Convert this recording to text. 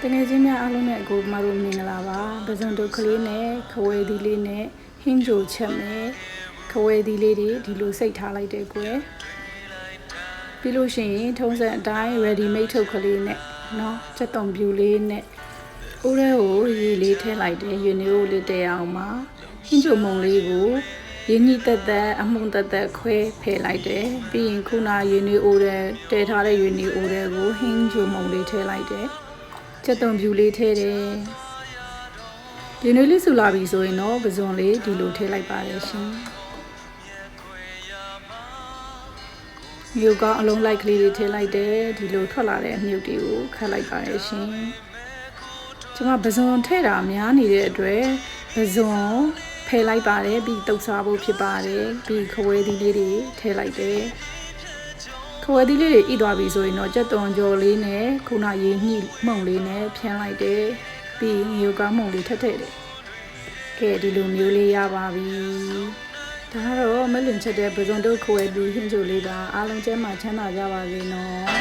တကယ်ချင်းများအားလုံးနဲ့ကိုမတို့မင်္ဂလာပါပဇွန်တို့ကလေးနဲ့ခဝဲသီးလေးနဲ့ဟင်းကြိုချက်မယ်ခဝဲသီးလေးတွေဒီလိုစိတ်ထားလိုက်တဲ့ကွယ်ပြီးလို့ရှိရင်ထုံးစံအတိုင်း ready made ထုတ်ကလေးနဲ့เนาะချက်တုံပြူလေးနဲ့ဦးရဲကိုရေလေးထည့်လိုက်တယ်ရေနေကိုလေးတဲအောင်ပါဟင်းကြိုမုံလေးကိုရင်းကြီးတက်တက်အမှုန်တက်တက်ခွဲဖယ်လိုက်တယ်ပြီးရင်ခုနရေနေအိုးတဲ့တဲထားတဲ့ရေနေအိုးတဲ့ကိုဟင်းကြိုမုံလေးထည့်လိုက်တယ် ချက်တုံပြူလေးထဲတယ်ဒီနွေးလေးဆူလာပြီဆိုရင်တော့ပဇွန်လေးဒီလိုထည့်လိုက်ပါတယ်ရှင်မြုပ်ကောင်းအလုံးလိုက်ကလေးတွေထည့်လိုက်တယ်ဒီလိုထွက်လာတဲ့အမြုပ်တွေကိုခတ်လိုက်ပါတယ်ရှင်ကျွန်မပဇွန်ထည့်တာများနေတဲ့အတွက်ပဇွန်ဖယ်လိုက်ပါတယ်ပြီးတုပ်စားဖို့ဖြစ်ပါတယ်ပြီးခွဲသီးလေးတွေထည့်လိုက်တယ် ခွဲသီးလေးတွေဣသွားပြီဆိုရင်တော့ကြက်သွန်ကြော်လေးနဲ့ခုနရေညှိမှုန့်လေးနဲ့ဖြန်းလိုက်တယ်ပြီးငရုတ်ကောင်းမှုန့်လေးထပ်ထည့်တယ်ကဲဒီလိုမျိုးလေးရပါပြီဒါကတော့မလွန်ချက်တဲ့ပဇွန်တို့ခွဲပြီးဟင်းချိုလေးပါအားလုံးကျဲမှာချမ်းသာကြပါစေနော်